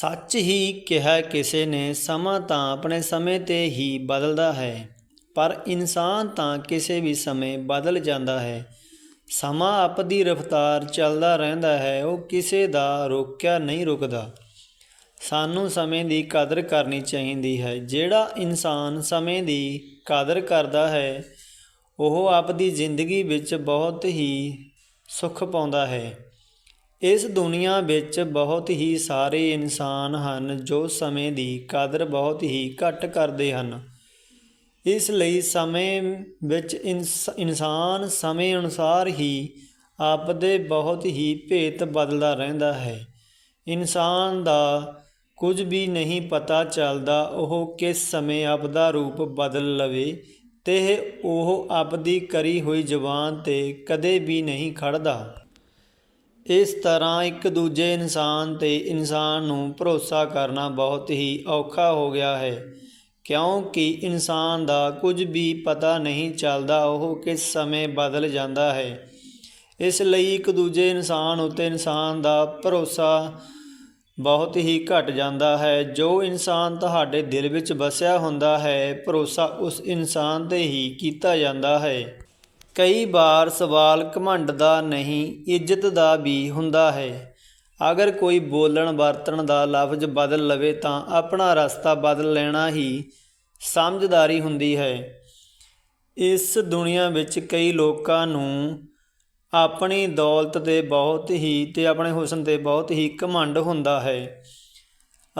ਸੱਚ ਹੀ ਕਿਹਾ ਕਿਸੇ ਨੇ, ਸਮਾਂ ਤਾਂ ਆਪਣੇ ਸਮੇਂ ਤੇ ਹੀ ਬਦਲਦਾ ਹੈ, ਪਰ ਇਨਸਾਨ ਤਾਂ ਕਿਸੇ ਵੀ ਸਮੇਂ ਬਦਲ ਜਾਂਦਾ ਹੈ। ਸਮਾਂ ਆਪਦੀ ਰਫ਼ਤਾਰ ਚੱਲਦਾ ਰਹਿੰਦਾ ਹੈ, ਉਹ ਕਿਸੇ ਦਾ ਰੋਕਿਆ ਨਹੀਂ ਰੁਕਦਾ। ਸਾਨੂੰ ਸਮੇਂ ਦੀ ਕਦਰ ਕਰਨੀ ਚਾਹੀਦੀ ਹੈ, ਜਿਹੜਾ ਇਨਸਾਨ ਸਮੇਂ ਦੀ ਕਦਰ ਕਰਦਾ ਹੈ, ਉਹ ਆਪਦੀ ਜ਼ਿੰਦਗੀ ਵਿੱਚ ਬਹੁਤ ਹੀ ਸੁੱਖ ਪਾਉਂਦਾ ਹੈ। ਇਸ ਦੁਨੀਆ ਵਿੱਚ ਬਹੁਤ ਹੀ ਸਾਰੇ ਇਨਸਾਨ ਹਨ ਜੋ ਸਮੇਂ ਦੀ ਕਦਰ ਬਹੁਤ ਹੀ ਘੱਟ ਕਰਦੇ ਹਨ। ਇਸ ਲਈ ਸਮੇਂ ਵਿੱਚ ਇਨਸ- ਇਨਸਾਨ ਸਮੇਂ ਅਨੁਸਾਰ ਹੀ ਆਪਦੇ ਬਹੁਤ ਹੀ ਭੇਤ ਬਦਲਦਾ ਰਹਿੰਦਾ ਹੈ। ਇਨਸਾਨ ਦਾ ਕੁਝ ਵੀ ਨਹੀਂ ਪਤਾ ਚੱਲਦਾ ਉਹ ਕਿਸ ਸਮੇਂ ਆਪਦਾ ਰੂਪ ਬਦਲ ਲਵੇ ਤੇ ਉਹ ਆਪਦੀ ਕਰੀ ਹੋਈ ਜ਼ੁਬਾਨ ਤੇ ਕਦੇ ਵੀ ਨਹੀਂ ਖੜਦਾ। ਇਸ ਤਰ੍ਹਾਂ ਇੱਕ ਦੂਜੇ ਇਨਸਾਨ ਤੇ ਇਨਸਾਨ ਨੂੰ ਭਰੋਸਾ ਕਰਨਾ ਬਹੁਤ ਹੀ ਔਖਾ ਹੋ ਗਿਆ ਹੈ, ਕਿਉਂਕਿ ਇਨਸਾਨ ਦਾ ਕੁਝ ਵੀ ਪਤਾ ਨਹੀਂ ਚੱਲਦਾ, ਉਹ ਕਿਸ ਸਮੇਂ ਬਦਲ ਜਾਂਦਾ ਹੈ। ਇਸ ਲਈ ਇੱਕ ਦੂਜੇ ਇਨਸਾਨ ਉਤੇ ਇਨਸਾਨ ਦਾ ਭਰੋਸਾ ਬਹੁਤ ਹੀ ਘਟ ਜਾਂਦਾ ਹੈ। ਜੋ ਇਨਸਾਨ ਤੁਹਾਡੇ ਦਿਲ ਵਿੱਚ ਵਸਿਆ ਹੁੰਦਾ ਹੈ, ਭਰੋਸਾ ਉਸ ਇਨਸਾਨ ਤੇ ਹੀ ਕੀਤਾ ਜਾਂਦਾ ਹੈ। ਕਈ ਵਾਰ ਸਵਾਲ ਘਮੰਡ ਦਾ ਨਹੀਂ, ਇੱਜ਼ਤ ਦਾ ਵੀ ਹੁੰਦਾ ਹੈ। ਅਗਰ ਕੋਈ ਬੋਲਣ ਵਰਤਣ ਦਾ ਲਫ਼ਜ਼ ਬਦਲ ਲਵੇ ਤਾਂ ਆਪਣਾ ਰਸਤਾ ਬਦਲ ਲੈਣਾ ਹੀ ਸਮਝਦਾਰੀ ਹੁੰਦੀ ਹੈ। ਇਸ ਦੁਨੀਆ ਵਿੱਚ ਕਈ ਲੋਕਾਂ ਨੂੰ ਆਪਣੀ ਦੌਲਤ ਤੇ ਬਹੁਤ ਹੀ ਤੇ ਆਪਣੇ ਹੁਸਨ ਤੇ ਬਹੁਤ ਹੀ ਘਮੰਡ ਹੁੰਦਾ ਹੈ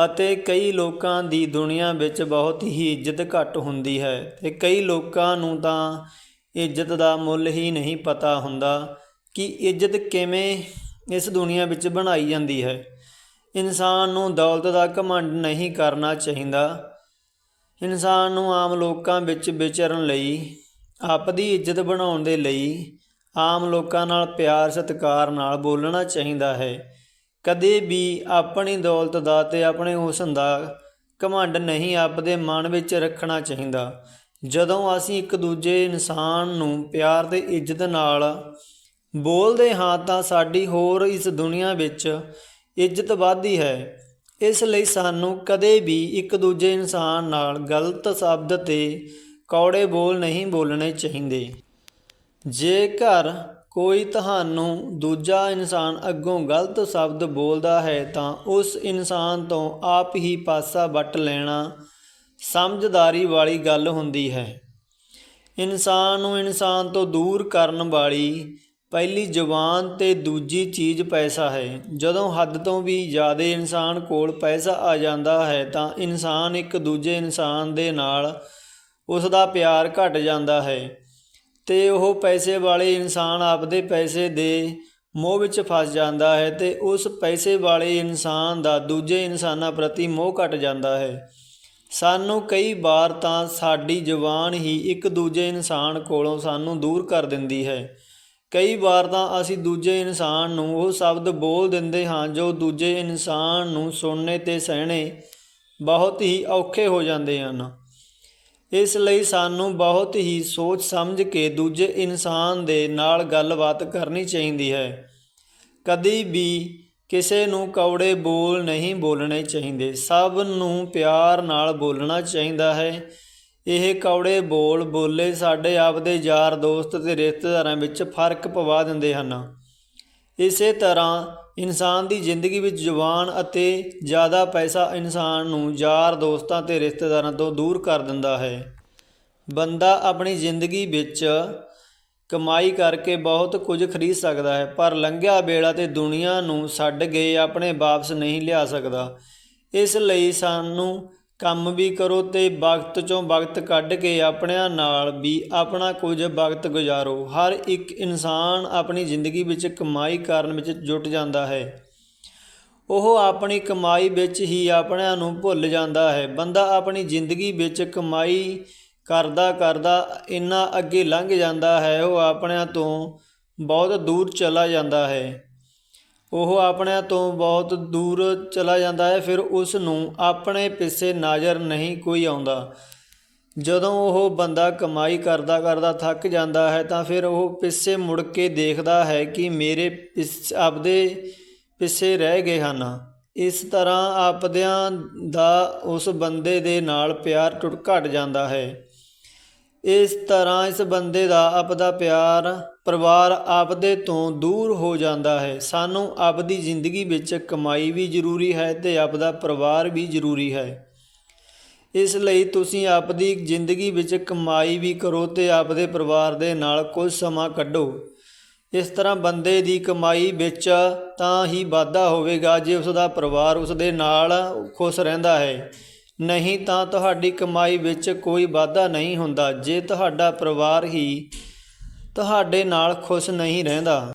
ਅਤੇ ਕਈ ਲੋਕਾਂ ਦੀ ਦੁਨੀਆ ਵਿੱਚ ਬਹੁਤ ਹੀ ਇੱਜ਼ਤ ਘੱਟ ਹੁੰਦੀ ਹੈ ਤੇ ਕਈ ਲੋਕਾਂ ਨੂੰ ਤਾਂ ਇੱਜ਼ਤ ਦਾ ਮੁੱਲ ਹੀ ਨਹੀਂ ਪਤਾ ਹੁੰਦਾ ਕਿ ਇੱਜ਼ਤ ਕਿਵੇਂ ਇਸ ਦੁਨੀਆ ਵਿੱਚ ਬਣਾਈ ਜਾਂਦੀ ਹੈ। ਇਨਸਾਨ ਨੂੰ ਦੌਲਤ ਦਾ ਘਮੰਡ ਨਹੀਂ ਕਰਨਾ ਚਾਹੀਦਾ। ਇਨਸਾਨ ਨੂੰ ਆਮ ਲੋਕਾਂ ਵਿੱਚ ਵਿਚਰਨ ਲਈ, ਆਪਦੀ ਇੱਜ਼ਤ ਬਣਾਉਣ ਦੇ ਲਈ ਆਮ ਲੋਕਾਂ ਨਾਲ ਪਿਆਰ, ਸਤਿਕਾਰ ਨਾਲ ਬੋਲਣਾ ਚਾਹੀਦਾ ਹੈ। ਕਦੇ ਵੀ ਆਪਣੀ ਦੌਲਤ ਦਾ ਤੇ ਆਪਣੇ ਹੁਸਨ ਦਾ ਘਮੰਡ ਨਹੀਂ ਆਪਦੇ ਮਨ ਵਿੱਚ ਰੱਖਣਾ ਚਾਹੀਦਾ। ਜਦੋਂ ਅਸੀਂ ਇੱਕ ਦੂਜੇ ਇਨਸਾਨ ਨੂੰ ਪਿਆਰ ਤੇ ਇੱਜ਼ਤ ਨਾਲ ਬੋਲਦੇ ਹਾਂ ਤਾਂ ਸਾਡੀ ਹੋਰ ਇਸ ਦੁਨੀਆ ਵਿੱਚ ਇੱਜ਼ਤ ਵੱਧਦੀ ਹੈ। ਇਸ ਲਈ ਸਾਨੂੰ ਕਦੇ ਵੀ ਇੱਕ ਦੂਜੇ ਇਨਸਾਨ ਨਾਲ ਗਲਤ ਸ਼ਬਦ ਤੇ ਕੌੜੇ ਬੋਲ ਨਹੀਂ ਬੋਲਣੇ ਚਾਹੀਦੇ। ਜੇਕਰ ਕੋਈ ਤੁਹਾਨੂੰ ਦੂਜਾ ਇਨਸਾਨ ਅੱਗੋਂ ਗਲਤ ਸ਼ਬਦ ਬੋਲਦਾ ਹੈ ਤਾਂ ਉਸ ਇਨਸਾਨ ਤੋਂ ਆਪ ਹੀ ਪਾਸਾ ਵੱਟ ਲੈਣਾ ਸਮਝਦਾਰੀ ਵਾਲੀ ਗੱਲ ਹੁੰਦੀ ਹੈ। ਇਨਸਾਨ ਨੂੰ ਇਨਸਾਨ ਤੋਂ ਦੂਰ ਕਰਨ ਵਾਲੀ ਪਹਿਲੀ ਜ਼ੁਬਾਨ ਤੇ ਦੂਜੀ ਚੀਜ਼ ਪੈਸਾ ਹੈ। ਜਦੋਂ ਹੱਦ ਤੋਂ ਵੀ ਜ਼ਿਆਦਾ ਇਨਸਾਨ ਕੋਲ ਪੈਸਾ ਆ ਜਾਂਦਾ ਹੈ ਤਾਂ ਇਨਸਾਨ ਇੱਕ ਦੂਜੇ ਇਨਸਾਨ ਦੇ ਨਾਲ ਉਸ ਦਾ ਪਿਆਰ ਘਟ ਜਾਂਦਾ ਹੈ ਤੇ ਉਹ ਪੈਸੇ ਵਾਲੇ ਇਨਸਾਨ ਆਪਦੇ ਪੈਸੇ ਦੇ ਮੋਹ ਵਿੱਚ ਫਸ ਜਾਂਦਾ ਹੈ ਤੇ ਉਸ ਪੈਸੇ ਵਾਲੇ ਇਨਸਾਨ ਦਾ ਦੂਜੇ ਇਨਸਾਨਾਂ ਪ੍ਰਤੀ ਮੋਹ ਘਟ ਜਾਂਦਾ ਹੈ। ਸਾਨੂੰ ਕਈ ਵਾਰ ਤਾਂ ਸਾਡੀ ਜ਼ੁਬਾਨ ਹੀ ਇੱਕ ਦੂਜੇ ਇਨਸਾਨ ਕੋਲੋਂ ਸਾਨੂੰ ਦੂਰ ਕਰ ਦਿੰਦੀ ਹੈ। ਕਈ ਵਾਰ ਤਾਂ ਅਸੀਂ ਦੂਜੇ ਇਨਸਾਨ ਨੂੰ ਉਹ ਸ਼ਬਦ ਬੋਲ ਦਿੰਦੇ ਹਾਂ ਜੋ ਦੂਜੇ ਇਨਸਾਨ ਨੂੰ ਸੁਣਨੇ ਤੇ ਸਹਿਣੇ ਬਹੁਤ ਹੀ ਔਖੇ ਹੋ ਜਾਂਦੇ ਹਨ। ਇਸ ਲਈ ਸਾਨੂੰ ਬਹੁਤ ਹੀ ਸੋਚ ਸਮਝ ਕੇ ਦੂਜੇ ਇਨਸਾਨ ਦੇ ਨਾਲ ਗੱਲਬਾਤ ਕਰਨੀ ਚਾਹੀਦੀ ਹੈ। ਕਦੀ ਵੀ ਕਿਸੇ ਨੂੰ ਕੌੜੇ ਬੋਲ ਨਹੀਂ ਬੋਲਣੇ ਚਾਹੀਦੇ। ਸਭ ਨੂੰ ਪਿਆਰ ਨਾਲ ਬੋਲਣਾ ਚਾਹੀਦਾ ਹੈ। ਇਹ ਕੌੜੇ ਬੋਲ ਬੋਲੇ ਸਾਡੇ ਆਪਦੇ ਯਾਰ ਦੋਸਤ ਤੇ ਰਿਸ਼ਤੇਦਾਰਾਂ ਵਿੱਚ ਫ਼ਰਕ ਪਵਾ ਦਿੰਦੇ ਹਨ। ਇਸੇ ਤਰ੍ਹਾਂ ਇਨਸਾਨ ਦੀ ਜ਼ਿੰਦਗੀ ਵਿੱਚ ਜ਼ੁਬਾਨ ਅਤੇ ਜ਼ਿਆਦਾ ਪੈਸਾ ਇਨਸਾਨ ਨੂੰ ਯਾਰ ਦੋਸਤਾਂ ਤੇ ਰਿਸ਼ਤੇਦਾਰਾਂ ਤੋਂ ਦੂਰ ਕਰ ਦਿੰਦਾ ਹੈ। ਬੰਦਾ ਆਪਣੀ ਜ਼ਿੰਦਗੀ ਵਿੱਚ ਕਮਾਈ ਕਰਕੇ ਬਹੁਤ ਕੁਝ ਖਰੀਦ ਸਕਦਾ ਹੈ, ਪਰ ਲੰਘਿਆ ਵੇਲਾ ਤੇ ਦੁਨੀਆ ਨੂੰ ਛੱਡ ਗਏ ਆਪਣੇ ਵਾਪਸ ਨਹੀਂ ਲਿਆ ਸਕਦਾ। ਇਸ ਲਈ ਸਾਨੂੰ ਕੰਮ ਵੀ ਕਰੋ ਤੇ ਵਕਤ ਚੋਂ ਵਕਤ ਕੱਢ ਕੇ ਆਪਣਿਆਂ ਨਾਲ ਵੀ ਆਪਣਾ ਕੁਝ ਵਕਤ ਗੁਜ਼ਾਰੋ। ਹਰ ਇੱਕ ਇਨਸਾਨ ਆਪਣੀ ਜ਼ਿੰਦਗੀ ਵਿੱਚ ਕਮਾਈ ਕਰਨ ਵਿੱਚ ਜੁਟ ਜਾਂਦਾ ਹੈ। ਉਹ ਆਪਣੀ ਕਮਾਈ ਵਿੱਚ ਹੀ ਆਪਣਿਆਂ ਨੂੰ ਭੁੱਲ ਜਾਂਦਾ ਹੈ। ਬੰਦਾ ਆਪਣੀ ਜ਼ਿੰਦਗੀ ਵਿੱਚ ਕਮਾਈ ਕਰਦਾ ਕਰਦਾ ਇੰਨਾ ਅੱਗੇ ਲੰਘ ਜਾਂਦਾ ਹੈ, ਉਹ ਆਪਣਿਆਂ ਤੋਂ ਬਹੁਤ ਦੂਰ ਚਲਾ ਜਾਂਦਾ ਹੈ। ਉਹ ਆਪਣਿਆਂ ਤੋਂ ਬਹੁਤ ਦੂਰ ਚਲਾ ਜਾਂਦਾ ਹੈ, ਫਿਰ ਉਸ ਨੂੰ ਆਪਣੇ ਪਿੱਛੇ ਨਜ਼ਰ ਨਹੀਂ ਕੋਈ ਆਉਂਦਾ। ਜਦੋਂ ਉਹ ਬੰਦਾ ਕਮਾਈ ਕਰਦਾ ਕਰਦਾ ਥੱਕ ਜਾਂਦਾ ਹੈ, ਤਾਂ ਫਿਰ ਉਹ ਪਿੱਛੇ ਮੁੜ ਕੇ ਦੇਖਦਾ ਹੈ ਕਿ ਮੇਰੇ ਪਿੱਛ, ਆਪਦੇ ਪਿੱਛੇ ਰਹਿ ਗਏ ਹਨ। ਇਸ ਤਰ੍ਹਾਂ ਆਪਦਿਆਂ ਦਾ ਉਸ ਬੰਦੇ ਦੇ ਨਾਲ ਪਿਆਰ ਟੁੱਟ ਘਟ ਜਾਂਦਾ ਹੈ। ਇਸ ਤਰ੍ਹਾਂ ਇਸ ਬੰਦੇ ਦਾ ਆਪਦਾ ਪਿਆਰ ਪਰਿਵਾਰ ਆਪਦੇ ਤੋਂ ਦੂਰ ਹੋ ਜਾਂਦਾ ਹੈ। ਸਾਨੂੰ ਆਪਦੀ ਜ਼ਿੰਦਗੀ ਵਿੱਚ ਕਮਾਈ ਵੀ ਜ਼ਰੂਰੀ ਹੈ ਤੇ ਆਪਦਾ ਪਰਿਵਾਰ ਵੀ ਜ਼ਰੂਰੀ ਹੈ। ਇਸ ਲਈ ਤੁਸੀਂ ਆਪਦੀ ਜ਼ਿੰਦਗੀ ਵਿੱਚ ਕਮਾਈ ਵੀ ਕਰੋ ਤੇ ਆਪਦੇ ਪਰਿਵਾਰ ਦੇ ਨਾਲ ਕੁਝ ਸਮਾਂ ਕੱਢੋ। ਇਸ ਤਰ੍ਹਾਂ ਬੰਦੇ ਦੀ ਕਮਾਈ ਵਿੱਚ ਤਾਂ ਹੀ ਵਾਧਾ ਹੋਵੇਗਾ ਜੇ ਉਸ ਦਾ ਪਰਿਵਾਰ ਉਸ ਦੇ ਨਾਲ ਖੁਸ਼ ਰਹਿੰਦਾ ਹੈ। ਨਹੀਂ ਤਾਂ ਤੁਹਾਡੀ ਕਮਾਈ ਵਿੱਚ ਕੋਈ ਵਾਧਾ ਨਹੀਂ ਹੁੰਦਾ। ਜੇ ਤੁਹਾਡਾ ਪਰਿਵਾਰ ਹੀ ਤੁਹਾਡੇ ਨਾਲ ਖੁਸ਼ ਨਹੀਂ ਰਹਿੰਦਾ